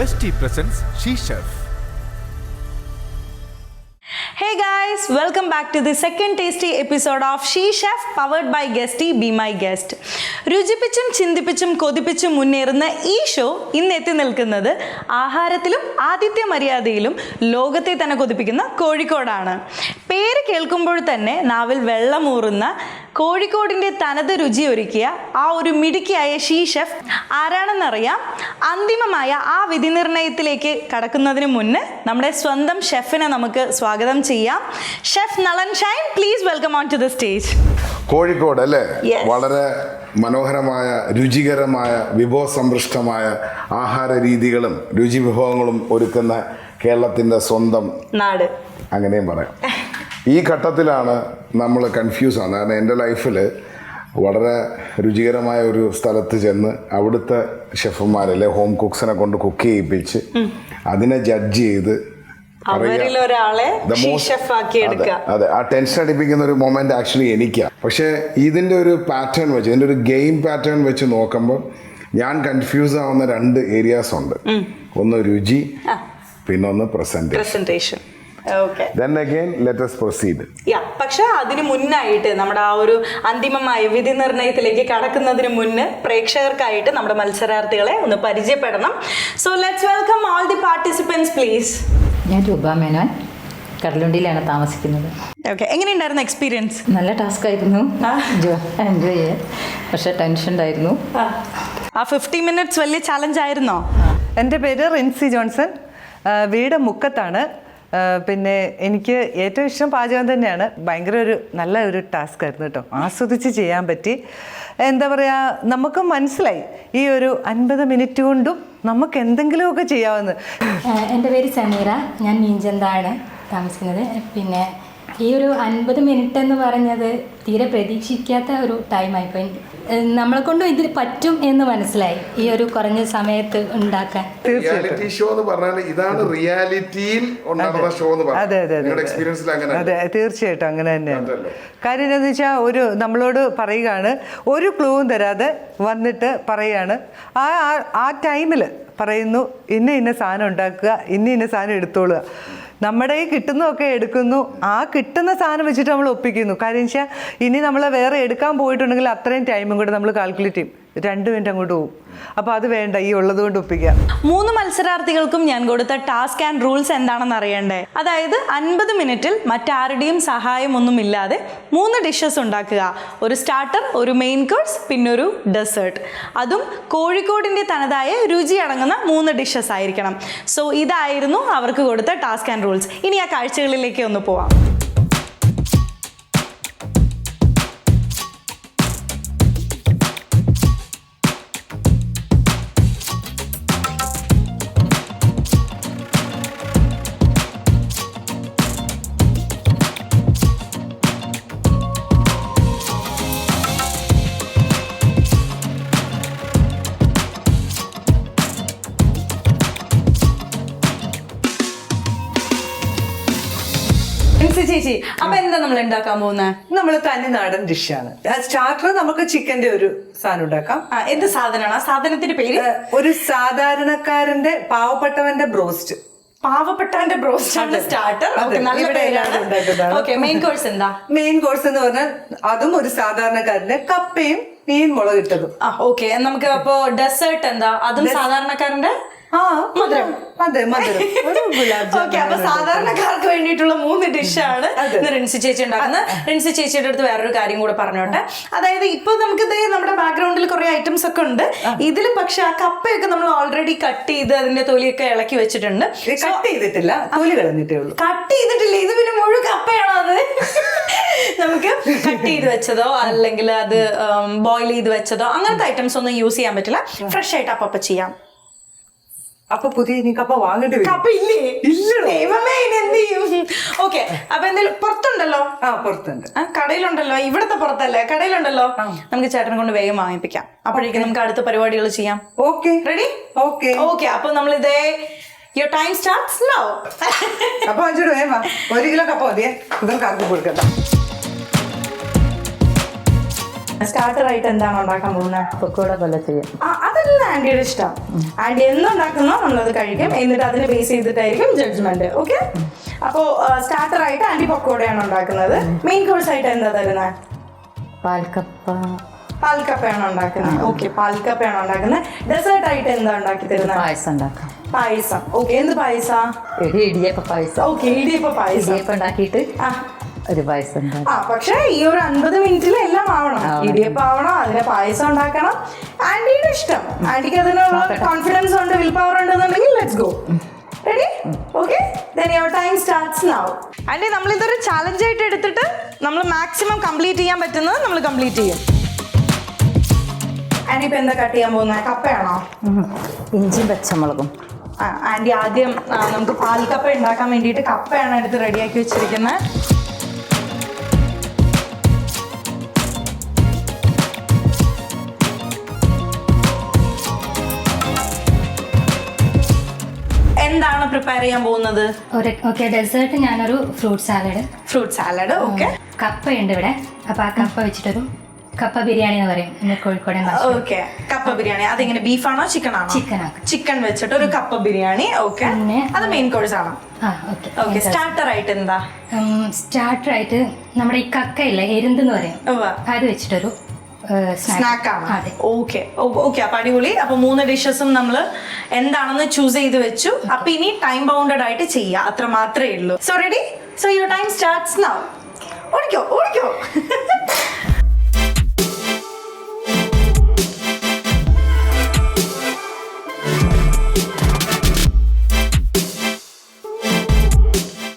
Presence. Hey guys, welcome back to the second tasty episode of She Chef powered by Guesty Be My Guest. രുചിപ്പിച്ചും ചിന്തിപ്പിച്ചും കൊതിപ്പിച്ചും മുന്നേറുന്ന ഈ show ഇന്ന് എത്തി നിൽക്കുന്നത് ആഹാരത്തിലും ആതിഥ്യ മര്യാദയിലും ലോകത്തെ തന്നെ കൊതിപ്പിക്കുന്ന കോഴിക്കോടാണ് പേര് കേൾക്കുമ്പോൾ തന്നെ നാവിൽ വെള്ളമൂറുന്ന കോഴിക്കോടിന്റെ തനത് രുചി ഒരുക്കിയ ആ ഒരു മിടുക്കിയായ ഷീ ഷെഫ് ആരാണെന്നറിയാം? അന്തിമമായ ആ വിധി നിർണയത്തിലേക്ക് കടക്കുന്നതിന് മുന്നേ നമ്മുടെ സ്വന്തം ഷെഫിനെ നമുക്ക് സ്വാഗതം ചെയ്യാം. Chef Nalan Shine please welcome on to the stage Kozhikode അല്ലേ? വളരെ മനോഹരമായ രുചികരമായ വിഭവസമ്പൃഷ്ടമായ ആഹാര രീതികളും രുചി വിഭവങ്ങളും ഒരുക്കുന്ന കേരളത്തിന്റെ സ്വന്തം നാട്. അങ്ങനെയും പറയാം. ഈ ഘട്ടത്തിലാണ് നമ്മൾ കൺഫ്യൂസ് ആണ് കാരണം എന്റെ ലൈഫിൽ വളരെ രുചികരമായ ഒരു സ്ഥലത്ത് ചെന്ന് അവിടുത്തെ ഷെഫുമാരല്ലേ ഹോം കുക്സിനെ കൊണ്ട് കുക്ക് ചെയ്യിപ്പിച്ച് അതിനെ ജഡ്ജ് ചെയ്ത് അതെ, ആ ടെൻഷൻ അടിപ്പിക്കുന്ന ഒരു മൊമെന്റ് ആക്ച്വലി എനിക്കാണ് പക്ഷേ ഇതിന്റെ ഒരു പാറ്റേൺ വെച്ച് ഇതിന്റെ ഒരു ഗെയിം പാറ്റേൺ വെച്ച് നോക്കുമ്പോൾ ഞാൻ കൺഫ്യൂസ് ആവുന്ന രണ്ട് ഏരിയാസ് ഉണ്ട്. ഒന്ന് രുചി പിന്നൊന്ന് present presentation okay again let let's proceed yeah പക്ഷെ അതിന് മുന്നായിട്ട് നമ്മുടെ ആ ഒരു അന്തിമമായ വിധി നിർണയത്തിലേക്ക് കടക്കുന്നതിന് മുന്ന് പ്രേക്ഷകർക്കായിട്ട് നമ്മുടെ മത്സരാർത്ഥികളെ ഒന്ന് പരിചയപ്പെടണം. So let's welcome all the participants please ഞാൻ രൂപ മേനോൻ. കടലുണ്ടിയിലാണ് താമസിക്കുന്നത്. ഓക്കെ എങ്ങനെയുണ്ടായിരുന്നു എക്സ്പീരിയൻസ് നല്ല ടാസ്ക് ആയിരുന്നു. എൻജോയ് ചെയ്യാൻ. പക്ഷേ ടെൻഷൻ ഉണ്ടായിരുന്നു. ആ. ഫിഫ്റ്റി മിനിറ്റ്സ് വലിയ ചലഞ്ച് ആയിരുന്നോ? എന്റെ പേര് റിൻസി ജോൺസൺ. വീട് മുക്കത്താണ്. പിന്നെ എനിക്ക് ഏറ്റവും ഇഷ്ടം പാചകം തന്നെയാണ്. ഭയങ്കര ഒരു നല്ല ഒരു ടാസ്ക് ആയിരുന്നു കേട്ടോ. ആസ്വദിച്ച് ചെയ്യാൻ പറ്റി. എന്താ പറയുക നമുക്ക് മനസ്സിലായി. ഈ ഒരു അൻപത് മിനിറ്റ് കൊണ്ടും നമുക്ക് എന്തെങ്കിലുമൊക്കെ ചെയ്യാമെന്ന് എന്റെ പേര് സമീറ. ഞാൻ മീഞ്ചന്താണ് താമസിക്കുന്നത്. പിന്നെ ഈ ഒരു അൻപത് മിനിറ്റ് എന്ന് പറഞ്ഞത് തീരെ പ്രതീക്ഷിക്കാത്ത ഒരു ടൈമായിപ്പോയി നമ്മളെ കൊണ്ടും ഇതിൽ പറ്റും എന്ന് മനസ്സിലായി ഈ ഒരു കുറഞ്ഞ സമയത്ത് ഉണ്ടാക്കാൻ. റിയാലിറ്റി ഷോ എന്ന് പറഞ്ഞാൽ ഇതാണ് റിയാലിറ്റിയിൽ ഉണ്ടാകുന്ന ഷോ എന്ന് അതെ അതെ അതെ നിങ്ങളുടെ എക്സ്പീരിയൻസിൽ അങ്ങനെ അതെ തീർച്ചയായിട്ടും അങ്ങനെ തന്നെയാണ് കാര്യം എന്താണെന്ന് വെച്ചാൽ ഒരു നമ്മളോട് പറയുകയാണ് ഒരു ക്ലൂവും തരാതെ വന്നിട്ട് പറയാണ്. ആ ആ- ആ ടൈമിൽ പറയുന്നു ഇന്ന ഇന്ന സാധനം ഉണ്ടാക്കുക ഇന്ന ഇന്ന സാധനം എടുത്തോളുക. നമ്മുടെ ഈ കിട്ടുന്നതൊക്കെ എടുക്കുന്നു. ആ കിട്ടുന്ന സാധനം വെച്ചിട്ട് നമ്മൾ ഒപ്പിക്കുന്നു. കാര്യം വെച്ചാൽ ഇനി നമ്മൾ വേറെ എടുക്കാൻ പോയിട്ടുണ്ടെങ്കിൽ അത്രയും ടൈമും കൂടെ നമ്മൾ കാൽക്കുലേറ്റ് ചെയ്യും. രണ്ട് മിനിറ്റ് അങ്ങോട്ട് പോകും അപ്പോൾ അത് വേണ്ട ഈ ഉള്ളത് കൊണ്ട് ഒപ്പിക്കാം. മൂന്ന് മത്സരാർത്ഥികൾക്കും ഞാൻ കൊടുത്ത ടാസ്ക് ആൻഡ് റൂൾസ് എന്താണെന്ന് അറിയണ്ടേ? അതായത് അൻപത് മിനിറ്റിൽ മറ്റാരുടെയും സഹായം ഒന്നും ഇല്ലാതെ മൂന്ന് ഡിഷസ് ഉണ്ടാക്കുക. ഒരു സ്റ്റാർട്ടർ ഒരു മെയിൻ കോഴ്സ് പിന്നെ ഒരു ഡെസേർട്ട് അതും കോഴിക്കോടിന്റെ തനതായ രുചി അടങ്ങുന്ന മൂന്ന് ഡിഷസ് ആയിരിക്കണം. സോ ഇതായിരുന്നു അവർക്ക് കൊടുത്ത ടാസ്ക് ആൻഡ് റൂൾസ് ഇനി ആ കാഴ്ചകളിലേക്ക് ഒന്ന് പോവാം. അപ്പൊ എന്താ നമ്മൾ ഉണ്ടാക്കാൻ പോകുന്നത് നമ്മൾ തനി നാടൻ ഡിഷാണ്. സ്റ്റാർട്ടർ നമുക്ക് ചിക്കന്റെ ഒരു സാധനം ഉണ്ടാക്കാം. എന്ത് സാധനമാണ് ആ സാധനത്തിന്റെ പേര്? ഒരു സാധാരണക്കാരന്റെ പാവപ്പെട്ടവന്റെ ബ്രോസ്റ്റ്. പാവപ്പെട്ടവന്റെ ബ്രോസ്റ്റ് ആണ് സ്റ്റാർട്ടർ. നല്ല പേരാണ്. ഓക്കെ മെയിൻ കോഴ്സ് എന്താ? മെയിൻ കോഴ്സ് എന്ന് പറഞ്ഞാൽ അതും ഒരു സാധാരണക്കാരന്റെ കപ്പയും മീൻ മുളകിട്ടതും. ആ ഓക്കെ നമുക്ക് അപ്പോ ഡെസേർട്ട് എന്താ? അതും സാധാരണക്കാരന്റെ ഓക്കെ അപ്പൊ സാധാരണക്കാർക്ക് വേണ്ടിയിട്ടുള്ള മൂന്ന് ഡിഷാണ് റിൻസി ചേച്ചി ഉണ്ടാക്കുന്നത്. റിൻസി ചേച്ചിയുടെ അടുത്ത് വേറൊരു കാര്യം കൂടെ പറഞ്ഞോട്ടെ. അതായത് ഇപ്പൊ നമുക്ക് നമ്മുടെ ബാക്ക്ഗ്രൗണ്ടിൽ കുറെ ഐറ്റംസ് ഒക്കെ ഉണ്ട്. ഇതിൽ പക്ഷെ ആ കപ്പയൊക്കെ നമ്മൾ ഓൾറെഡി കട്ട് ചെയ്ത് അതിന്റെ തൊലിയൊക്കെ ഇളക്കി വെച്ചിട്ടുണ്ട്. കട്ട് ചെയ്തിട്ടില്ല. തൊലി കളഞ്ഞിട്ടേ ഉള്ളൂ. കട്ട് ചെയ്തിട്ടില്ല. ഇത് പിന്നെ മുഴുവൻ കപ്പയാണോ അത്? നമുക്ക് കട്ട് ചെയ്ത് വെച്ചതോ അല്ലെങ്കിൽ അത് ബോയിൽ ചെയ്ത് വെച്ചതോ അങ്ങനത്തെ ഐറ്റംസ് ഒന്നും യൂസ് ചെയ്യാൻ പറ്റില്ല. ഫ്രഷ് ആയിട്ട് അപ്പൊ ചെയ്യാം. അപ്പൊ പുതിയ ഇനി കപ്പ വാങ്ങേണ്ടി വരും. കപ്പ ഇല്ലേ? ദൈവമേ ഇനി എന്ത് ചെയ്യും? ഓക്കെ അപ്പൊ എന്തായാലും പുറത്തുണ്ടല്ലോ? ആ പുറത്തുണ്ട്. ആ, കടയിലുണ്ടല്ലോ? ഇവിടത്തെ പുറത്തല്ലേ? കടയിലുണ്ടല്ലോ? നമുക്ക് ചേട്ടനെ കൊണ്ട് വേഗം വാങ്ങിപ്പിക്കാം. അപ്പോഴേക്കും നമുക്ക് അടുത്ത പരിപാടികൾ ചെയ്യാം. ഓക്കെ. Ready okay. ഓക്കെ അപ്പൊ നമ്മൾ ഇതേ യുവർ ടൈം സ്റ്റാർട്ട്സ് നോ അപ്പൊ അഞ്ചോട് വേഗം വാ. ഒരു കിലോ കപ്പ മതിയേ. ഇവർക്ക് ആർക്കും കൊടുക്കണ്ട. സ്റ്റാർട്ടർ ആയിട്ട് എന്താണ് ഉണ്ടാക്കാൻ പോകുന്നത്? പക്കോട ആ, അതല്ല ആന്റിയുടെ ഇഷ്ടം. ആന്റി എന്തുണ്ടാക്കുന്നോ നമ്മളത് കഴിക്കും. എന്നിട്ട് അതിനെ ബേസ് ചെയ്തിട്ടായിരിക്കും ജഡ്ജ്മെന്റ് ഓക്കെ അപ്പോ സ്റ്റാർട്ടർ ആയിട്ട് ആന്റി പക്കോടയാണ് ഉണ്ടാക്കുന്നത്. മെയിൻ കോഴ്സ് ആയിട്ട് എന്താ തരുന്നത് പാൽക്കപ്പ. പാൽക്കപ്പയാണ് ഉണ്ടാക്കുന്നത്. ഓക്കെ പാൽക്കപ്പയാണ് ഉണ്ടാക്കുന്നത്. ഡെസേർട്ട് ആയിട്ട് എന്താ ഉണ്ടാക്കി തരുന്നത് പായസം ഉണ്ടാക്കാം. പായസം. ഓക്കെ എന്ത് പായസം? ഇടിയപ്പ പായസം. ഓക്കെ ഇടിയപ്പ പായസം. ഇടിയപ്പം ഉണ്ടാക്കിയിട്ട് ആ. ഒരു പായസം ആ പക്ഷെ ഈ ഒരു അൻപത് മിനിറ്റിൽ എല്ലാം ആവണം. ഇടിയപ്പം ആവണം അതിന് പായസം ഉണ്ടാക്കണം. ആന്റിയുടെ ഇഷ്ടം. ആന്റിക്ക് അതിനുള്ള കോൺഫിഡൻസ് ഉണ്ട് വിൽ പവർ ഉണ്ടെന്നുണ്ടെങ്കിൽ let's go ready okay then your time starts now aunty നമ്മൾ ഇതൊരു ചാലഞ്ച് ആയിട്ട് എടുത്തിട്ട് നമ്മൾ മാക്സിമം കംപ്ലീറ്റ് ചെയ്യാൻ പറ്റുന്നത് നമ്മൾ കംപ്ലീറ്റ് ചെയ്യും. ആന്റി ഇപ്പൊ എന്താ കട്ട് ചെയ്യാൻ പോകുന്നത്? കപ്പയാണോ? ഇഞ്ചി ഇഞ്ചിയും പച്ചമുളകും. ആ, ആന്റി ആദ്യം നമുക്ക് നമുക്ക് പാൽക്കപ്പ ഉണ്ടാക്കാൻ വേണ്ടിയിട്ട് കപ്പയാണ് എടുത്ത് റെഡിയാക്കി വെച്ചിരിക്കുന്നത്. പ്രിപ്പയർ ചെയ്യാൻ പോകുന്നത്? ഓക്കെ ഡെസേർട്ട് ഞാനൊരു fruit salad fruit salad okay കപ്പയുണ്ട് ഇവിടെ. അപ്പൊ ആ കപ്പ വെച്ചിട്ടൊരു കപ്പ ബിരിയാണി എന്ന് പറയും. കോഴിക്കോട് കോഴിക്കോടൻ ഓക്കെ കപ്പ ബിരിയാണി. അതിങ്ങനെ ബീഫാണോ ചിക്കൻ ആണോ ചിക്കൻ. ചിക്കൻ വെച്ചിട്ട് ഒരു കപ്പ ബിരിയാണി ഓക്കെ അത് മെയിൻ കോഴ്സ് ആണോ. ആ ഓക്കെ എന്താ സ്റ്റാർട്ടർ ആയിട്ട് എന്താ? നമ്മുടെ ഈ കക്കയില്ലേ എരുന്ത് എന്ന് പറയും. അത് വെച്ചിട്ടൊരു സ്നാക്ക് ആണ് അതെ. ഓക്കെ ഓക്കെ അപ്പൊ അടിപൊളി. അപ്പൊ മൂന്ന് ഡിഷസും നമ്മൾ എന്താണെന്ന് ചൂസ് ചെയ്ത് വെച്ചു. അപ്പൊ ഇനി ടൈം ബൗണ്ടഡ് ആയിട്ട് ചെയ്യാം. അത്ര മാത്രമേ ഉള്ളൂ. So ready so your time starts now ഓടിക്കോ ഓടിക്കോ.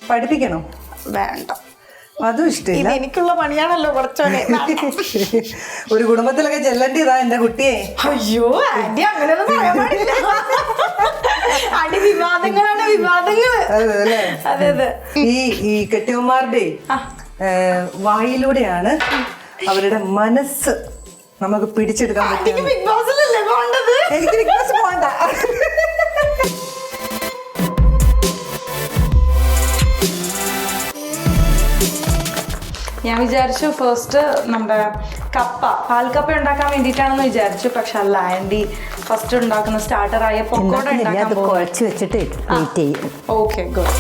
പഠിപ്പിക്കണോ? വേണ്ട. അതും ഇഷ്ടമില്ല. എനിക്കുള്ള പണിയാണല്ലോ കുറച്ചോനെ ഒരു കുടുംബത്തിലൊക്കെ ചെല്ലേണ്ടതാ എന്റെ കുട്ടിയെ. അയ്യോ ആന്റി അങ്ങനെയൊന്നും പറയാൻ പാടില്ല. ആന്റി വിവാദങ്ങളാണ് അതെ അതെ അതെ ഈ ഈ കെട്ടിയന്മാരുടെ വായിലൂടെയാണ് അവരുടെ മനസ്സ് നമുക്ക് പിടിച്ചെടുക്കാൻ പറ്റും ബിഗ് ബോസിലല്ലേ എനിക്ക് ബിഗ് ബോസ് പോണ്ട ഞാൻ വിചാരിച്ചു ഫസ്റ്റ് നമ്മുടെ കപ്പ പാൽക്കപ്പ ഉണ്ടാക്കാൻ വേണ്ടിയിട്ടാണെന്ന് വിചാരിച്ചു പക്ഷെ അല്ല ആൻഡി ഫസ്റ്റ് ഉണ്ടാക്കുന്ന സ്റ്റാർട്ടർ ആയ പൊക്കോട ഉണ്ടാക്കാൻ കുഴച്ച് വെച്ചിട്ട് വെയിറ്റ് ചെയ്യും. ഓക്കെ ഗുഡ്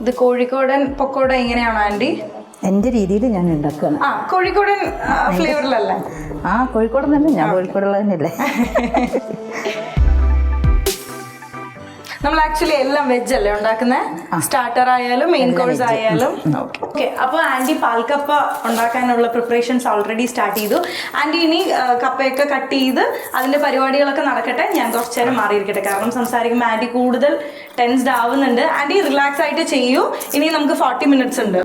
ഇത് കോഴിക്കോടൻ പൊക്കോട എങ്ങനെയാണോ ആൻഡി എന്റെ രീതിയിൽ ഞാൻ ഉണ്ടാക്കുകയാണ്. ആ കോഴിക്കോടൻ ഫ്ലേവറിലല്ലേ ആ കോഴിക്കോടൻ തന്നെ ഞാൻ കോഴിക്കോടുള്ള തന്നെയല്ലേ? നമ്മൾ ആക്ച്വലി എല്ലാം വെജ് അല്ലേ ഉണ്ടാക്കുന്നത് സ്റ്റാർട്ടർ ആയാലും മെയിൻ കോഴ്സ് ആയാലും. ഓക്കെ അപ്പോൾ ആന്റി പാൽക്കപ്പ ഉണ്ടാക്കാനുള്ള പ്രിപ്പറേഷൻസ് ഓൾറെഡി സ്റ്റാർട്ട് ചെയ്തു. ആന്റി ഇനി കപ്പയൊക്കെ കട്ട് ചെയ്ത് അതിന്റെ പരിപാടികളൊക്കെ നടക്കട്ടെ. ഞാൻ കുറച്ചു നേരം മാറിയിരിക്കട്ടെ. കാരണം സംസാരിക്കുമ്പോൾ ആന്റി കൂടുതൽ ടെൻസ്ഡ് ആവുന്നുണ്ട്. ആന്റി റിലാക്സ് ആയിട്ട് ചെയ്യൂ. ഇനി നമുക്ക് ഫോർട്ടി മിനിറ്റ്സ് ഉണ്ട്.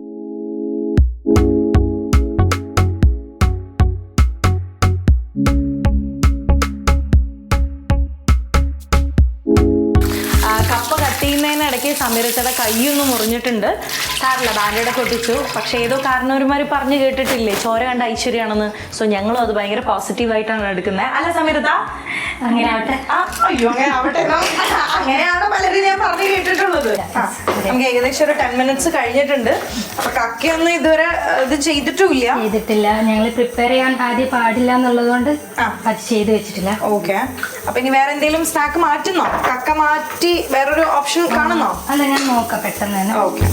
സമീരച്ചയുടെ കൈയൊന്ന് മുറിഞ്ഞിട്ടുണ്ട്. സാറില്ല ബാൻഡേഡ് പൊട്ടിച്ചു പക്ഷേ ഏതോ കാരണവന്മാർ പറഞ്ഞു കേട്ടിട്ടില്ലേ ചോര കണ്ട ഐശ്വര്യമാണെന്ന്. സോ ഞങ്ങളും അത് ഭയങ്കര പോസിറ്റീവായിട്ടാണ് എടുക്കുന്നത് അല്ല സമീരത അങ്ങനെ ആവട്ടെ. അയ്യോ അങ്ങനെ ആവട്ടെ. അങ്ങനെയാണ് പലരും ഞാൻ പറഞ്ഞു കേട്ടിട്ടുള്ളത്? നമുക്ക് ഏകദേശം ഒരു ടെൻ മിനിറ്റ്സ് കഴിഞ്ഞിട്ടുണ്ട്. അപ്പൊ കക്കയൊന്നും ഇതുവരെ ഇത് ചെയ്തിട്ടില്ല ചെയ്തിട്ടില്ല. ഞങ്ങൾ പ്രിപ്പയർ ചെയ്യാൻ ആദ്യം പാടില്ല എന്നുള്ളത് കൊണ്ട് അത് ചെയ്ത് വെച്ചിട്ടില്ല. ഓക്കെ അപ്പൊ ഇനി വേറെ എന്തെങ്കിലും സ്നാക്ക് മാറ്റുന്നോ? കക്ക മാറ്റി വേറൊരു ഓപ്ഷൻ കാണുന്നോ? അല്ല ഞാൻ നോക്കാം പെട്ടെന്ന് തന്നെ. ഓക്കെ.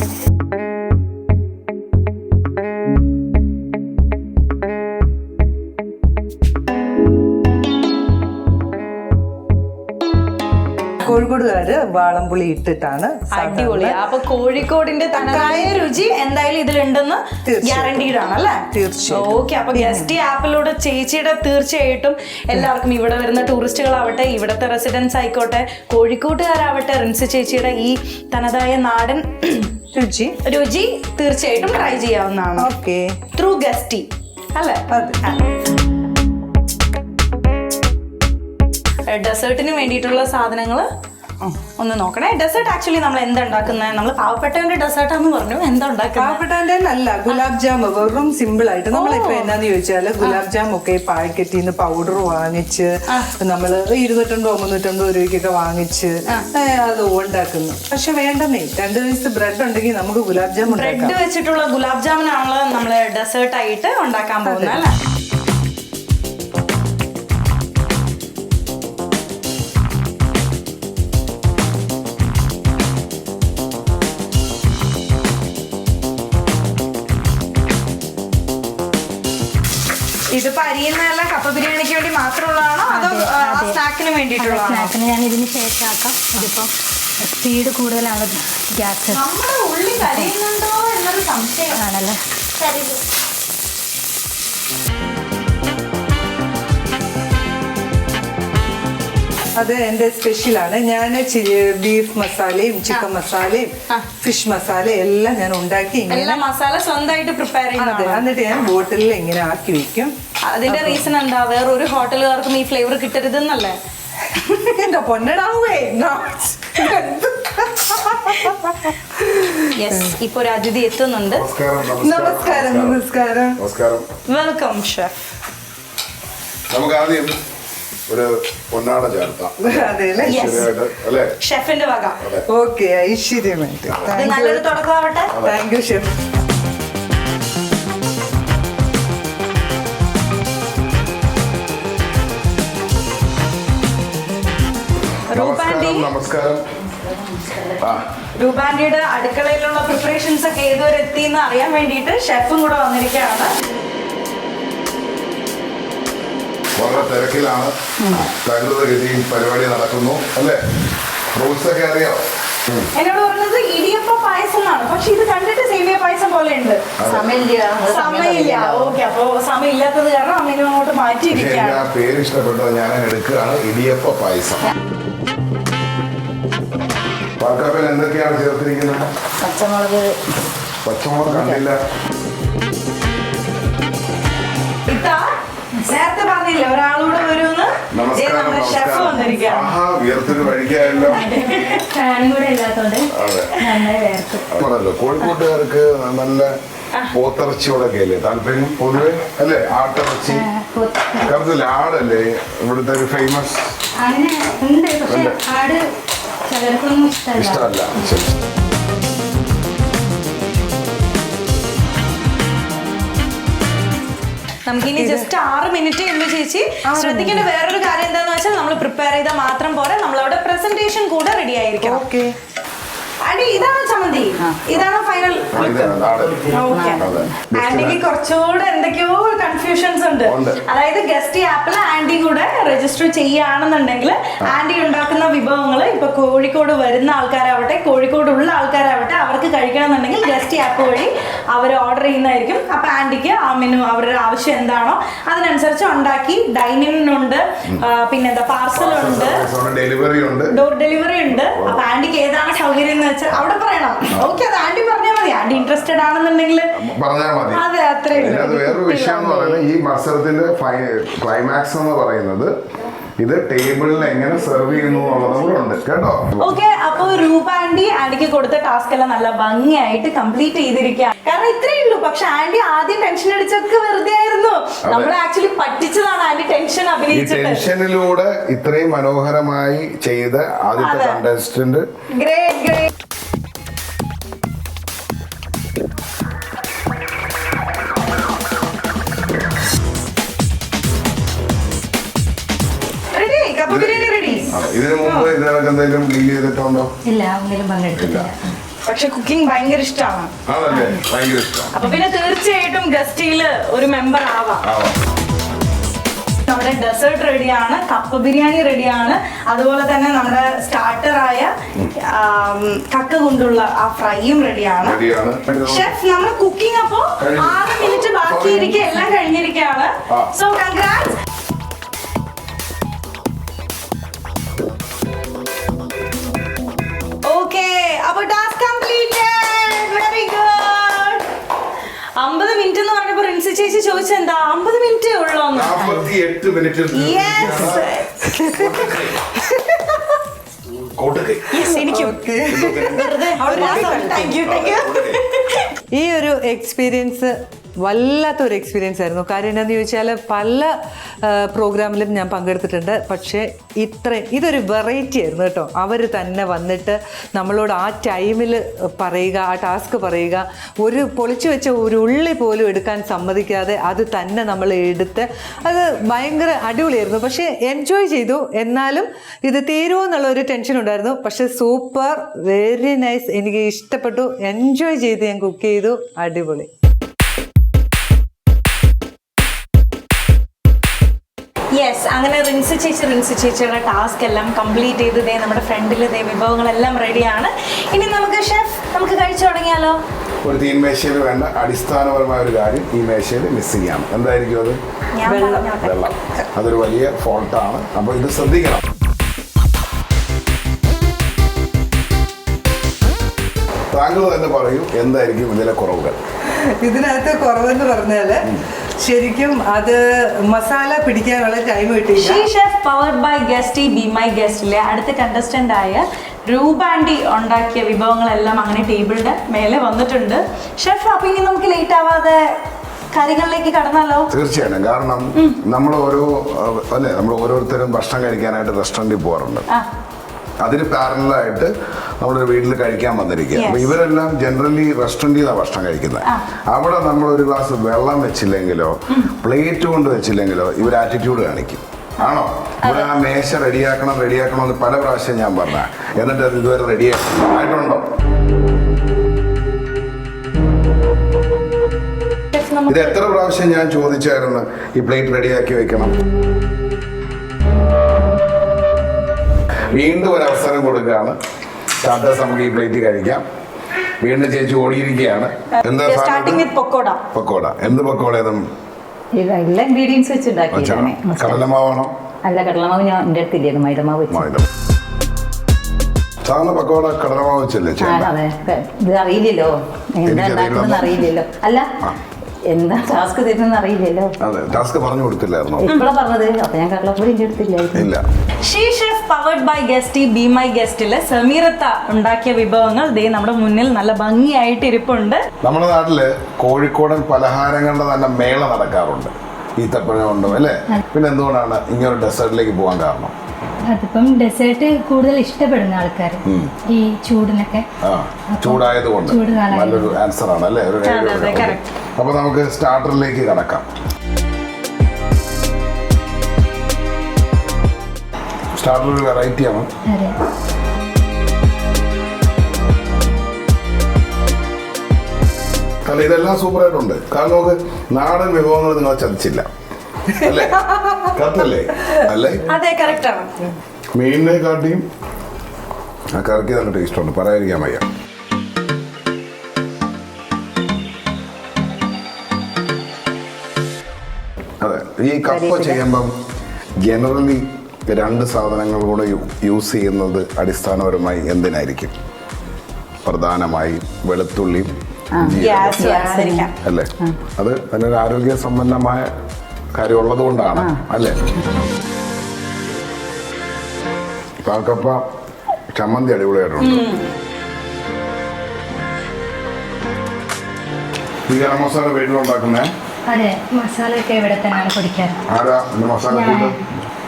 കോഴിക്കോടുകാര് വാളംപുളി ഇട്ടിട്ടാണ് അടിപൊളി. അപ്പൊ കോഴിക്കോടിന്റെ തനതായ രുചി എന്തായാലും ഇതിലുണ്ടെന്ന്. ഗ്യാരണ്ടീഡ് ആണ് അല്ലേ തീർച്ചയായും. ഓക്കെ അപ്പൊ ഗസ്റ്റ് ആപ്പിലൂടെ ചേച്ചിയുടെ തീർച്ചയായിട്ടും എല്ലാവർക്കും ഇവിടെ വരുന്ന ടൂറിസ്റ്റുകളാവട്ടെ ഇവിടുത്തെ റെസിഡൻസ് ആയിക്കോട്ടെ കോഴിക്കോട്ടുകാരാവട്ടെ റിൻസ് ചേച്ചിയുടെ ഈ തനതായ നാടൻ രുചി. രുചി തീർച്ചയായിട്ടും ട്രൈ ചെയ്യാവുന്നതാണ്. ഓക്കെ ത്രൂ ഗസ്റ്റി അല്ലേ? അതെ. ഡെസേർട്ടിന് വേണ്ടിയിട്ടുള്ള സാധനങ്ങൾ ഒന്ന് നോക്കണേ. ഡെസേർട്ട് ആക്ച്വലി നമ്മൾ എന്താ ഉണ്ടാക്കുന്നത് നമ്മൾ പാവപ്പെട്ടവന്റെ ഡെസേർട്ടാന്ന് പറഞ്ഞു. എന്താ ഉണ്ടാക്കുന്നത് പാവപ്പെട്ടവന്റെ അല്ല ഗുലാബ് ജാം വെറും സിമ്പിൾ ആയിട്ട്. നമ്മളിപ്പോ എന്താന്ന് ചോദിച്ചാൽ ഗുലാബ് ജാം ഒക്കെ പാക്കറ്റിൽ നിന്ന് പൗഡർ വാങ്ങിച്ച് നമ്മൾ ഇരുന്നൂറ്റമ്പതോ മുന്നൂറ്റമ്പതോ രൂപയ്ക്കൊക്കെ വാങ്ങിച്ച് അത് ഉണ്ടാക്കുന്നു. പക്ഷെ വേണ്ടെന്നേ രണ്ട് ദിവസം ബ്രെഡ് ഉണ്ടെങ്കിൽ നമുക്ക് ഗുലാബ് ജാം ബ്രെഡ് വെച്ചിട്ടുള്ള ഗുലാബ് ജാമിനാണല്ലോ നമ്മൾ ഡെസേർട്ട് ആയിട്ട് ഉണ്ടാക്കാൻ പോകുന്നത് അല്ലേ? ഇതിപ്പോ അരിയുന്നതല്ല കപ്പ ബിരിയാണിക്ക് വേണ്ടി മാത്രമുള്ളതാണോ അതോ സ്നാക്കിന് വേണ്ടിയിട്ടുള്ളതാണോ? സ്നാക്കിന് ഞാൻ ഇതിന് ശേഷം ആക്കാം ഇതിപ്പം സ്പീഡ് കൂടുതലാണ് ഗ്യാസ്. നമ്മുടെ ഉള്ളി കരിയുന്നുണ്ടോ എന്നൊരു സംശയമാണല്ലേ ആണല്ലോ? അത് എന്റെ സ്പെഷ്യലാണ്. ഞാൻ ബീഫ് മസാലയും ചിക്കൻ മസാലയും ഫിഷ് മസാലയും എല്ലാം ഞാൻ ഉണ്ടാക്കി എല്ലാ മസാല സ്വന്തമായിട്ട് പ്രിപ്പയർ ചെയ്യുന്നത് എന്നിട്ട് ഞാൻ ബോട്ടിലിൽ ഇങ്ങനെ ആക്കി വെക്കും. അതിന്റെ റീസൺ എന്താ? വേറെ ഒരു ഹോട്ടലുകാർക്കും ഈ ഫ്ലേവർ കിട്ടരുത് എന്നല്ലേ എന്റെ പൊന്നടാവേ യെസ് ഇപ്പൊ ഒരു അതിഥി എത്തുന്നുണ്ട്. നമസ്കാരം നമസ്കാരം. നമസ്കാരം നമസ്കാരം. വെൽക്കം ഷെഫ് നമുക്ക് ആദ്യം ഒരു പൊന്നാട ചേർത്താം. അതെ അല്ലേ ശരിയായിട്ട് അല്ലേ? ഷെഫിന്റെ വക. ഓക്കെ ഐശ്വര്യമായിട്ട്. ഇത് നല്ലൊരു തുടക്കമാവട്ടെ. Thank you chef. നമസ്കാരം റൂപാൻഡിയുടെ അടുക്കളയിലുള്ള പ്രിപ്പറേഷൻസ് ഒക്കെ ഏതുവരെ എത്തിയെന്ന് അറിയാൻ വേണ്ടിയിട്ട് ഷെഫും കൂടെ വന്നിരിക്കുകയാണ്. വളരെ തിരക്കിലാണ്. തകൃത ഗതിയിൽ പരിപാടി നടക്കുന്നു അല്ലേ? റൂൾസ് ഒക്കെ അറിയാം. എന്നോട് പറഞ്ഞത് ഇടിയപ്പ പായസം എന്നാണ്. പക്ഷെ ഇത് കണ്ടിട്ട് സേമിയ പായസം പോലെ ഉണ്ട് സമയമില്ല. സമയമില്ല. ഓക്കെ അപ്പൊ സമയമില്ലാത്തത് കാരണം അങ്ങോട്ട് മാറ്റിയിരിക്കുകയാണ് ആ പേര് ഇഷ്ടപ്പെട്ടത് ഞാൻ എടുക്കുകയാണ് ഇടിയപ്പ പായസം. പാൽക്കാപ്പിൽ എന്തൊക്കെയാണ് ചേർത്തിരിക്കുന്നത്? പച്ചമുളക്. പച്ചമുളക് കണ്ടില്ല. നേരത്തെ പറഞ്ഞില്ലേ ഒരാളോട് വരുമെന്ന്? നമ്മുടെ ഷെഫ് നമസ്കാരം. വന്നിരിക്കുകയാണ്. ആഹാ ഉയർത്തൊരു വഴിക്കായല്ലോ ഫാനും കൂടെ ഇല്ലാത്തതുകൊണ്ട് അതെ. നന്നായി വേർക്കും ആണല്ലോ കോഴിക്കോട്ടുകാർക്ക് നല്ല പോത്തിറച്ചിയോടൊക്കെ അല്ലേ താല്പര്യം പൊതുവെ അല്ലേ? ആട്ടിറച്ചി. കറുത്തില്ല ആടല്ലേ? ഇവിടുത്തെ ഒരു ഫേമസ് ഇഷ്ടമല്ല. നമുക്കിനി ജസ്റ്റ് ആറ് മിനിറ്റ് എന്ന് ചേച്ചി. ശ്രദ്ധിക്കേണ്ട വേറൊരു കാര്യം എന്താന്ന് വെച്ചാൽ നമ്മൾ പ്രിപ്പയർ ചെയ്താൽ മാത്രം പോരാ. നമ്മളവിടെ പ്രസന്റേഷൻ കൂടെ റെഡി ആയിരിക്കും ഓക്കെ ആന്റി ഇതാണോ ചമ്മന്തി? ഇതാണോ ഫൈനൽ ഓക്കെ ആന്റിക്ക് കുറച്ചുകൂടെ എന്തൊക്കെയോ കൺഫ്യൂഷൻസ് ഉണ്ട്. ഉണ്ട്. അതായത് ഗസ്റ്റ് ആപ്പിൽ ആന്റി കൂടെ രജിസ്റ്റർ ചെയ്യുകയാണെന്നുണ്ടെങ്കിൽ ആന്റി ഉണ്ടാക്കുന്ന വിഭവങ്ങൾ ഇപ്പൊ കോഴിക്കോട് വരുന്ന ആൾക്കാരാവട്ടെ കോഴിക്കോട് ഉള്ള ആൾക്കാരാവട്ടെ അവർക്ക് കഴിക്കണമെന്നുണ്ടെങ്കിൽ ഗസ്റ്റ് ആപ്പ് വഴി അവർ ഓർഡർ ചെയ്യുന്നതായിരിക്കും. അപ്പൊ ആന്റിക്ക് ആ മെനു അവരുടെ ആവശ്യം എന്താണോ അതിനനുസരിച്ച് ഉണ്ടാക്കി ഡൈനിങ് ഉണ്ട് പിന്നെന്താ പാർസലുണ്ട് ഡെലിവറി ഉണ്ട്. ഡോർ ഡെലിവറി ഉണ്ട്. അപ്പൊ ആന്റിക്ക് ഏതാണ് സൗകര്യം എന്ന് വെച്ചാൽ അവിടെ പറയണം. ഓക്കെ അത് ആന്റി പറഞ്ഞാൽ മതി. ആന്റി ഇൻട്രസ്റ്റഡ് ആണെന്നുണ്ടെങ്കിൽ പറഞ്ഞാൽ മതി. അതെ അത്രേ. വേറൊരു വിഷയം എന്ന് പറയുന്നത് ഈ മത്സരത്തിന്റെ ക്ലൈമാക്സ് എന്ന് പറയുന്നത് ഇത് ടേബിളിൽ എങ്ങനെ സെർവ് ചെയ്യുന്നു എന്നുള്ളതും കൂടെ ഉണ്ട്. കേട്ടോ? ഓക്കെ അപ്പൊ രൂപ ആന്റി ആന്റിക്ക് കൊടുത്ത ടാസ്ക് എല്ലാം നല്ല ഭംഗിയായിട്ട് കംപ്ലീറ്റ് ചെയ്തിരിക്കുക കാരണം ഇത്രയേ ഉള്ളൂ. പക്ഷെ ആന്റി ആദ്യം ടെൻഷൻ അടിച്ചൊക്കെ വെറുതെ ആയിരുന്നു. നമ്മൾ ആക്ച്വലി പറ്റിച്ചതാണ് ആന്റി ടെൻഷൻ അഭിനയിച്ചത്. ടെൻഷനിലൂടെ ഇത്രയും മനോഹരമായി ചെയ്ത ആദ്യത്തെ. കണ്ടസ്റ്റന്റ് ഗ്രേറ്റ് ഗ്രേറ്റ് ഇതിനു മുമ്പ് ഇതിനൊക്കെ എന്തെങ്കിലും ഡീൽ ചെയ്തിട്ടുണ്ടോ? ഇല്ല ഒന്നിലും പങ്കെടുത്തിട്ടില്ല പക്ഷെ കുക്കിംഗ് ഭയങ്കര ഇഷ്ടമാണ്. ആണല്ലേ? ഭയങ്കര ഇഷ്ടം അപ്പൊ പിന്നെ തീർച്ചയായിട്ടും ഗസ്റ്റിയിൽ ഒരു മെമ്പർ ആവാം. ആവാം. നമ്മുടെ ഡെസേർട്ട് റെഡിയാണ് കപ്പ ബിരിയാണി റെഡിയാണ് അതുപോലെ തന്നെ നമ്മുടെ സ്റ്റാർട്ടറായ കക്ക കൊണ്ടുള്ള ആ ഫ്രൈയും റെഡിയാണ് റെഡിയാണ് ഷെഫ് നമ്മുടെ കുക്കിംഗ് അപ്പോ ആറ് മിനിറ്റ് ബാക്കിയിരിക്കെ എല്ലാം കഴിഞ്ഞിരിക്കുകയാണ് സോ കൺഗ്രാറ്റ്സ് ചേച്ചി ചോദിച്ചെന്താ? അമ്പത് മിനിറ്റേ ഉള്ളൂന്ന്. നാൽപ്പത്തി എട്ട് മിനിറ്റിൽ യെസ് കോട്ടുകൈ എനിക്കും. വെറുതെ താങ്ക് യു താങ്ക് യു ഈ ഒരു എക്സ്പീരിയൻസ് വല്ലാത്തൊരു എക്സ്പീരിയൻസ് ആയിരുന്നു. കാര്യം എന്താണെന്ന് ചോദിച്ചാൽ പല പ്രോഗ്രാമിലും ഞാൻ പങ്കെടുത്തിട്ടുണ്ട്. പക്ഷേ ഇത്രയും ഇതൊരു വെറൈറ്റി ആയിരുന്നു കേട്ടോ. അവർ തന്നെ വന്നിട്ട് നമ്മളോട് ആ ടൈമിൽ പറയുക ആ ടാസ്ക് പറയുക ഒരു പൊളിച്ചു വെച്ച ഒരു ഉള്ളി പോലും എടുക്കാൻ സമ്മതിക്കാതെ അത് തന്നെ നമ്മൾ എടുത്ത് അത് ഭയങ്കര അടിപൊളിയായിരുന്നു. പക്ഷേ എൻജോയ് ചെയ്തു. എന്നാലും ഇത് തീരുമോ എന്നുള്ള ഒരു ടെൻഷൻ ഉണ്ടായിരുന്നു. പക്ഷേ സൂപ്പർ വെരി നൈസ് എനിക്ക് ഇഷ്ടപ്പെട്ടു. എൻജോയ് ചെയ്ത് ഞാൻ കുക്ക് ചെയ്തു. അടിപൊളി. യെസ് അങ്ങനെ റിൻസ് ചേച്ചി റിൻസ് ചേച്ചിയുടെ ടാസ്ക് എല്ലാം കംപ്ലീറ്റ് ചെയ്ത് ദേ നമ്മുടെ ഫ്രണ്ടിൽ ദേ വിഭവങ്ങളെല്ലാം റെഡിയാണ് ഇനി നമുക്ക് ഷെഫ് നമുക്ക് കഴിച്ചു തുടങ്ങിയാലോ? ഒരു തീൻമേശയിൽ വേണ്ട അടിസ്ഥാനപരമായ ഒരു കാര്യം ഈ മേശയിൽ മിസ്സിംഗ് ചെയ്യാം. എന്തായിരിക്കും അത്? വെള്ളം. അതൊരു വലിയ ഫോൾട്ടാണ് അപ്പോൾ ഇത് ശ്രദ്ധിക്കണം. താങ്കൾ തന്നെ പറയൂ എന്തായിരിക്കും ഇതിലെ കുറവുകൾ? ഇതിനകത്ത് കുറവെന്ന് പറഞ്ഞാൽ ശരിക്കും അത് മസാല പിടിക്കാനുള്ള ടൈം കിട്ടിയില്ല. She chef powered by guest be my ഗസ്റ്റിലെ അടുത്ത കണ്ടസ്റ്റന്റ് ആയ രൂപാണ്ടി ഉണ്ടാക്കിയ വിഭവങ്ങളെല്ലാം അങ്ങനെ ടേബിളിന്റെ മേലെ വന്നിട്ടുണ്ട്. ഷെഫ് അപ്പൊ ഇനി നമുക്ക് ലേറ്റ് ആവാതെ കറികളിലേക്ക് കടന്നാലോ? തീർച്ചയായിട്ടും. കാരണം നമ്മൾ ഓരോ അല്ലെ? നമ്മൾ ഓരോരുത്തരും ഭക്ഷണം കഴിക്കാനായിട്ട് റെസ്റ്റോറന്റിൽ പോകാറുണ്ട് ആ. അതിന് പാരലായിട്ട് നമ്മളൊരു വീട്ടിൽ കഴിക്കാൻ വന്നിരിക്കുക. അപ്പൊ ഇവരെല്ലാം ജനറലി റെസ്റ്റോറന്റിലാണ് ഭക്ഷണം കഴിക്കുന്നത് അവിടെ നമ്മൾ ഒരു ഗ്ലാസ് വെള്ളം വെച്ചില്ലെങ്കിലോ പ്ലേറ്റ് കൊണ്ട് വെച്ചില്ലെങ്കിലോ ഇവർ ആറ്റിറ്റ്യൂഡ് കാണിക്കും. ആണോ? ഇവിടെ ആ മേശ റെഡിയാക്കണം റെഡിയാക്കണം എന്ന് പല പ്രാവശ്യം ഞാൻ പറഞ്ഞ എന്നിട്ട് അത് ഇതുവരെ റെഡിയാക്കണ്ടോ ആയിട്ടുണ്ടോ? ഇത് എത്ര പ്രാവശ്യം ഞാൻ ചോദിച്ചായിരുന്നു ഈ പ്ലേറ്റ് റെഡിയാക്കി വെക്കണം? വീണ്ടും ഒരു അവസരം കൊടുക്കുകയാണ്. സ്റ്റാർട്ടേഴ്സ് നമുക്ക് ഈ പ്ലേറ്റ് കഴിക്കാം. വീണ്ടും ചേച്ചി ഓടിയിരിക്കുകയാണ്. എന്താ സ്റ്റാർട്ടിംഗ് വിത്ത് പൊക്കോട പക്കോട. എന്ത് പക്കോട ഇത്? എല്ലാ ഇൻഗ്രീഡിയൻസ് കടലമാവാണോ? അല്ല കടലമാവ് ഞാൻ എന്റെ അടുത്തില്ലായിരുന്നു മൈദമാവ് സാധാരണ പക്കോട കടലമാവ് വെച്ചല്ലേ അതെ. ഇത് അറിയില്ലല്ലോ. എന്താ. അറിയില്ലല്ലോ. അല്ല എന്താ ടാസ്ക് തരുന്നെന്ന് അറിയില്ലല്ലോ. അതെ ടാസ്ക് പറഞ്ഞു കൊടുത്തില്ലായിരുന്നോ? ഇപ്പോഴാ പറഞ്ഞത്. അപ്പൊ ഞാൻ കടലപ്പൊടി എന്റെ അടുത്തില്ലായിരുന്നു ഇല്ല. Chef powered by guest be my ഗസ്റ്റിൽ സമീറത്ത ഉണ്ടാക്കിയ വിഭവങ്ങൾ ദേ നമ്മുടെ മുന്നിൽ നല്ല ഭംഗിയായിട്ട് ഇരിപ്പുണ്ട്. നമ്മുടെ നാട്ടിൽ കോഴിക്കോടൻ പലഹാരങ്ങളുടെ തന്നെ മേള നടക്കാറുണ്ട്. ഈത്തപ്പഴം ഉണ്ടോ അല്ലേ? പിന്നെ എന്തുകൊണ്ടാണ് ഇങ്ങനെ ഡെസേർട്ടിലേക്ക് പോകാൻ കാരണം? അതിപ്പം ഡെസേർട്ട് കൂടുതൽ ഇഷ്ടപ്പെടുന്ന ആൾക്കാർ ഈ ചൂടിനൊക്കെ. ചൂടായത് ചൂടായതുകൊണ്ട് കാലമായത് നല്ലൊരു ആൻസർ ആണ് അല്ലേ. അപ്പൊ നമുക്ക് സ്റ്റാർട്ടറിലേക്ക് കടക്കാം. സ്റ്റാർട്ടർ ഒരു വെറൈറ്റി ആണ് അതെ. കാരണം ഇതെല്ലാം സൂപ്പർ ആയിട്ടുണ്ട് കാരണം നമുക്ക് നാടൻ വിഭവങ്ങൾ നിങ്ങൾ ചതിച്ചില്ല. അല്ലേ? കത്തല്ലേ അല്ലേ? അതെ മീനിനെ കാട്ടിയും ആ കറിക്ക് നല്ല ടേസ്റ്റ് ഉണ്ട്. പറയാതിരിക്കാൻ വയ്യ. അതെ ഈ കപ്പ ചെയ്യുമ്പം ജനറലി രണ്ട് സാധനങ്ങൾ കൂടെ യൂസ് ചെയ്യുന്നത് അടിസ്ഥാനപരമായി എന്തിനായിരിക്കും? പ്രധാനമായി വെളുത്തുള്ളിയും അല്ലേ? അത് അതിനൊരു ആരോഗ്യ സമ്പന്നമായ കാര്യമുള്ളത് കൊണ്ടാണ് അല്ലേ? പാൽക്കപ്പ ചമ്മന്തി അടിപൊളിയായിട്ടുണ്ട്. ഈ ഗരം മസാല വീട്ടിലുണ്ടാക്കുന്നേ? അതെ മസാല ഒക്കെ ഇവിടെ തന്നെയാണ് പൊടിക്കാറ്. ആരാ? മസാല കൂട്ട്?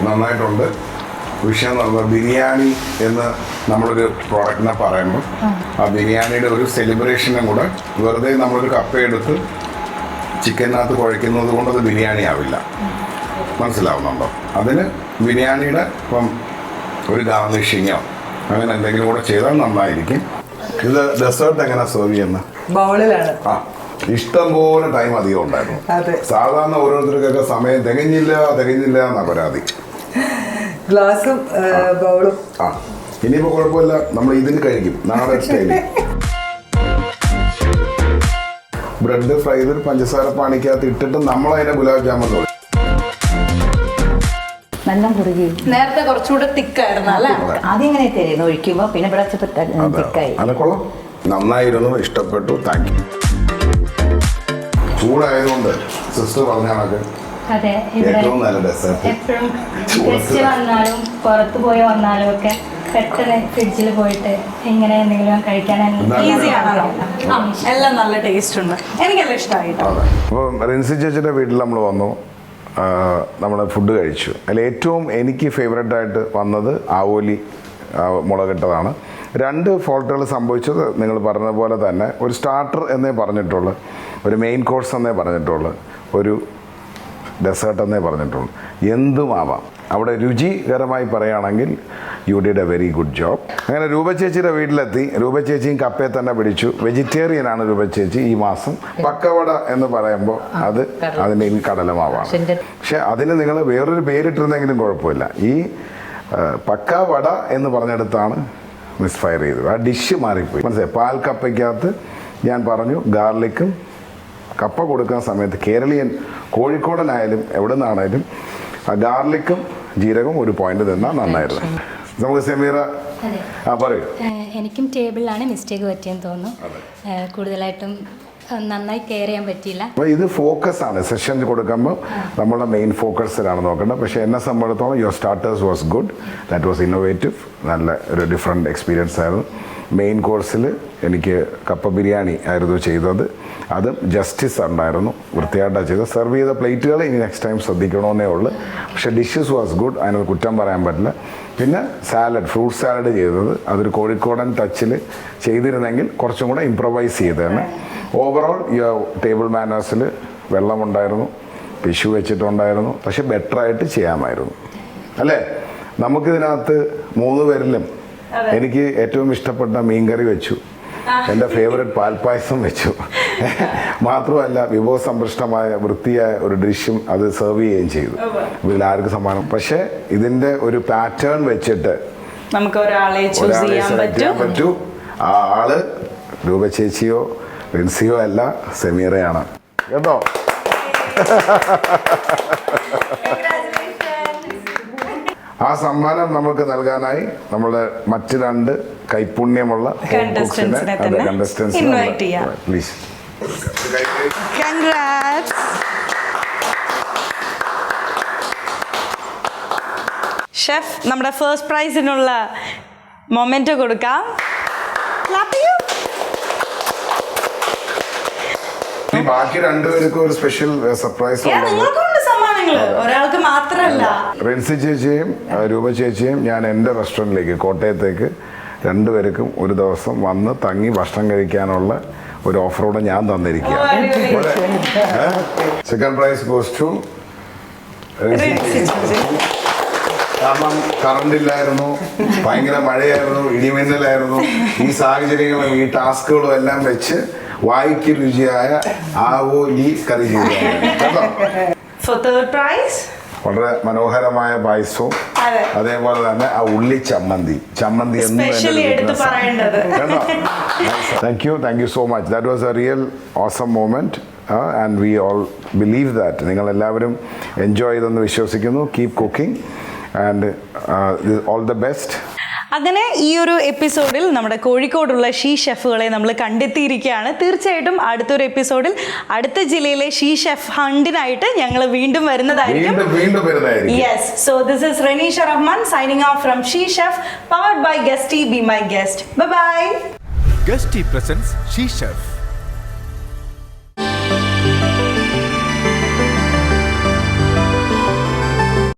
നന്നായിട്ടുണ്ട്. വിഷയം എന്ന് പറഞ്ഞാൽ ബിരിയാണി എന്ന് നമ്മളൊരു പ്രോഡക്റ്റിനെ പറയുമ്പോൾ ആ ബിരിയാണിയുടെ ഒരു സെലിബ്രേഷനും കൂടെ വെറുതെ നമ്മളൊരു കപ്പയെടുത്ത് ചിക്കനകത്ത് കുഴയ്ക്കുന്നത് കൊണ്ട് അത് ബിരിയാണി ആവില്ല. മനസ്സിലാവുന്നുണ്ടോ? അതിന് ബിരിയാണിയുടെ ഇപ്പം ഒരു ഗാർണിഷിങ്ങോ അങ്ങനെ എന്തെങ്കിലും കൂടെ ചെയ്താൽ നന്നായിരിക്കും. ഇത് ഡെസേർട്ട് എങ്ങനെ സെർവ് ചെയ്യുന്നത് ബൗളിലാണ്. ആ ഇഷ്ടം പോലെ ടൈം അധികം ഉണ്ടായിരുന്നു. സാധാരണ ഓരോരുത്തർക്കൊക്കെ സമയം തികഞ്ഞില്ല തികഞ്ഞില്ല എന്നാ പരാതി. ഗ്ലാസും ബൗളും. ആ. ഇനിയിപ്പോ കുഴപ്പമില്ല. നമ്മൾ ഇതിന് കഴിക്കും. നാടൻ സ്റ്റൈലിൽ ബ്രെഡ് ഫ്രൈ ചെയ്ത് പഞ്ചസാര പാണിക്കകത്ത് ഇട്ടിട്ട് നമ്മൾ അതിനെ ഗുലാബ് ജാമുൻ തോന്നി നല്ല കുറുകി. നേരത്തെ കുറച്ചുകൂടെ തിക്കായിരുന്നു അല്ലേ? ആദ്യം ഇങ്ങനെ തരുന്നു. ഒഴിക്കുമ്പോ പിന്നെ ഇവിടെ തിക്കായി. അനക്കൊള്ളാം നന്നായിരുന്നു. ഇഷ്ടപ്പെട്ടു. Thank you. ചൂടായതുകൊണ്ട് സിസ്റ്റർ പറഞ്ഞ കണക്ക് അതെ ഏറ്റവും നല്ല ഡെസേർട്ട്. എപ്പോഴും ഗസ്റ്റ് വന്നാലും പുറത്ത് പോയി വന്നാലും ഒക്കെ പെട്ടെന്ന് ഫ്രിഡ്ജിൽ പോയിട്ട് ഇങ്ങനെ എന്തെങ്കിലും കഴിക്കാൻ ഈസി ആണല്ലോ. എല്ലാം നല്ല ടേസ്റ്റ് ഉണ്ട്. എനിക്കെല്ലാം ഇഷ്ടമായിട്ട്? അപ്പോൾ റിൻസി ചേച്ചിയുടെ വീട്ടിൽ നമ്മൾ വന്നു. നമ്മൾ ഫുഡ് കഴിച്ചു. അതിൽ ഏറ്റവും എനിക്ക് ഫേവറേറ്റ് ആയിട്ട് വന്നത് ആവോലി മുളകിട്ടതാണ്. രണ്ട് ഫോൾട്ടുകൾ സംഭവിച്ചത് നിങ്ങൾ പറഞ്ഞ പോലെ തന്നെ. ഒരു സ്റ്റാർട്ടർ എന്നേ പറഞ്ഞിട്ടുള്ളൂ. ഒരു മെയിൻ കോഴ്സ് എന്നേ പറഞ്ഞിട്ടുള്ളൂ. ഒരു ഡെസേർട്ട് എന്നേ പറഞ്ഞിട്ടുള്ളൂ. എന്തുമാവാം? അവിടെ രുചികരമായി പറയുകയാണെങ്കിൽ you did a very good job അങ്ങനെ രൂപചേച്ചിയുടെ വീട്ടിലെത്തി. രൂപചേച്ചിയും കപ്പയെ തന്നെ പിടിച്ചു. വെജിറ്റേറിയൻ ആണ് രൂപ ചേച്ചി ഈ മാസം. പക്കവട എന്ന് പറയുമ്പോൾ അത് അതിന്റെ കടലമാവാണ്. പക്ഷെ അതിന് നിങ്ങൾ വേറൊരു പേരിട്ടിരുന്നെങ്കിലും കുഴപ്പമില്ല. ഈ പക്കവട പക്കാവട എന്ന് പറഞ്ഞെടുത്താണ് മിസ്ഫയർ ചെയ്തത്. ആ ഡിഷ് മാറിപ്പോയി. മനസ്സിലായി? പാൽ കപ്പയ്ക്കകത്ത് ഞാൻ പറഞ്ഞു ഗാർലിക്കും കപ്പ കൊടുക്കുന്ന സമയത്ത് കേരളീയൻ കോഴിക്കോടനായാലും എവിടെ നിന്നാണേലും ഗാർലിക്കും ജീരകവും ഒരു പോയിന്റ് തന്നാൽ നന്നായിരുന്നു. നമുക്ക് സെമീറ. ആ പറയൂ. എനിക്കും ടേബിളിലാണ് മിസ്റ്റേക്ക് പറ്റിയെന്ന് തോന്നുന്നു. കൂടുതലായിട്ടും നന്നായി കെയർ ചെയ്യാൻ പറ്റിയില്ല. അപ്പോൾ ഇത് ഫോക്കസ് ആണ്. സെഷൻ കൊടുക്കുമ്പോൾ നമ്മുടെ മെയിൻ ഫോക്കസിലാണ് നോക്കേണ്ടത്. പക്ഷേ എന്നെ സംബന്ധിച്ചോളം your starters was good that was innovative നല്ല ഒരു ഡിഫറെന്റ് എക്സ്പീരിയൻസ് ആയിരുന്നു. മെയിൻ കോഴ്സിൽ എനിക്ക് കപ്പ ബിരിയാണി ആയിരുന്നു ചെയ്തത്. അതും ജസ്റ്റിസ് ഉണ്ടായിരുന്നു. വൃത്തിയായിട്ടാണ് ചെയ്തത്. സെർവ് ചെയ്ത പ്ലേറ്റുകൾ ഇനി നെക്സ്റ്റ് ടൈം ശ്രദ്ധിക്കണമെന്നേ ഉള്ളൂ. പക്ഷേ ഡിഷസ് വാസ് ഗുഡ് അതിനത് കുറ്റം പറയാൻ പറ്റില്ല. പിന്നെ സാലഡ് ഫ്രൂട്ട് സാലഡ് ചെയ്തത്. അതൊരു കോഴിക്കോടൻ ടച്ചിൽ ചെയ്തിരുന്നെങ്കിൽ കുറച്ചും കൂടെ ഇമ്പ്രവൈസ് ചെയ്തതാണ് ഓവറോൾ ഈ ടേബിൾ മാനേഴ്സിൽ വെള്ളമുണ്ടായിരുന്നു. ടിഷ്യൂ വെച്ചിട്ടുണ്ടായിരുന്നു. പക്ഷെ ബെറ്റർ ആയിട്ട് ചെയ്യാമായിരുന്നു. അല്ലേ? നമുക്കിതിനകത്ത് മൂന്ന് പേരിലും എനിക്ക് ഏറ്റവും ഇഷ്ടപ്പെട്ട മീൻകറി വെച്ചു. എന്റെ ഫേവററ്റ് പാൽപ്പായസം വെച്ചു. മാത്രമല്ല വിഭവസമ്പൃഷ്ടമായ വൃത്തിയായ ഒരു ഡിഷും അത് സെർവ് ചെയ്യുകയും ചെയ്തു. ഇതിൽ ആർക്ക് സമ്മാനം. പക്ഷേ ഇതിന്റെ ഒരു പാറ്റേൺ വെച്ചിട്ട് നമുക്ക് ഒരാളെ ചൂസ് ചെയ്യാൻ പറ്റും. ആ ആൾ രൂപ ചേച്ചിയോ റിൻസിയോ അല്ല സെമീറയാണ്. കേട്ടോ? ആ സമ്മാനം നമുക്ക് നൽകാനായി നമ്മുടെ മറ്റു രണ്ട് കൈപുണ്യമുള്ള കണ്ടസ്റ്റൻസിനെ. പ്ലീസ് കൺഗ്രാറ്റ്സ് ഷെഫ് നമ്മുടെ ഫസ്റ്റ് പ്രൈസിനുള്ള മൊമെന്റ് കൊടുക്കാം. ബാക്കി രണ്ടുപേർക്കും ഒരു സ്പെഷ്യൽ സർപ്രൈസ് ഒരാൾക്ക് മാത്രമല്ല. റിൻസി ചേച്ചിയും രൂപ ചേച്ചിയും ഞാൻ എന്റെ റെസ്റ്റോറന്റിലേക്ക് കോട്ടയത്തേക്ക് രണ്ടുപേർക്കും ഒരു ദിവസം വന്ന് തങ്ങി ഭക്ഷണം കഴിക്കാനുള്ള ഒരു ഓഫറോടെ ഞാൻ തന്നിരിക്കുക സെക്കൻഡ് പ്രൈസ് ഗോസ് ടു കാരണം കറണ്ട് ഇല്ലായിരുന്നു ഭയങ്കര മഴയായിരുന്നു ഇടിമിന്നലായിരുന്നു. ഈ സാഹചര്യങ്ങളും ഈ ടാസ്കുകളും എല്ലാം വെച്ച് വായിക്ക് രുചിയായ ആവോ ലീ കറി ചെയ്തു കേട്ടോ? ഫോർ തേർഡ് പ്രൈസ് വളരെ മനോഹരമായ പായസവും അതേപോലെ തന്നെ ആ ഉള്ളി ചമ്മന്തി. ചമ്മന്തി. Thank you thank you so much that was a real awesome moment and we all believe that നിങ്ങൾ എല്ലാവരും എൻജോയ് ചെയ്തെന്ന് വിശ്വസിക്കുന്നു. Keep cooking and all the best അങ്ങനെ ഈ ഒരു എപ്പിസോഡിൽ നമ്മുടെ കോഴിക്കോടുള്ള ഷീ ഷെഫുകളെ നമ്മൾ കണ്ടെത്തിയിരിക്കുകയാണ്. തീർച്ചയായിട്ടും അടുത്തൊരു എപ്പിസോഡിൽ അടുത്ത ജില്ലയിലെ ഷീ ഷെഫ് ഹണ്ടിനായിട്ട് ഞങ്ങൾ വീണ്ടും വരുന്നതായിരിക്കും. വീണ്ടും വീണ്ടും വരുന്നതായിരിക്കും. Yes so this is Raneesha Rahman signing off from she chef powered by Guesty be my guest by Guesty presence she Chef.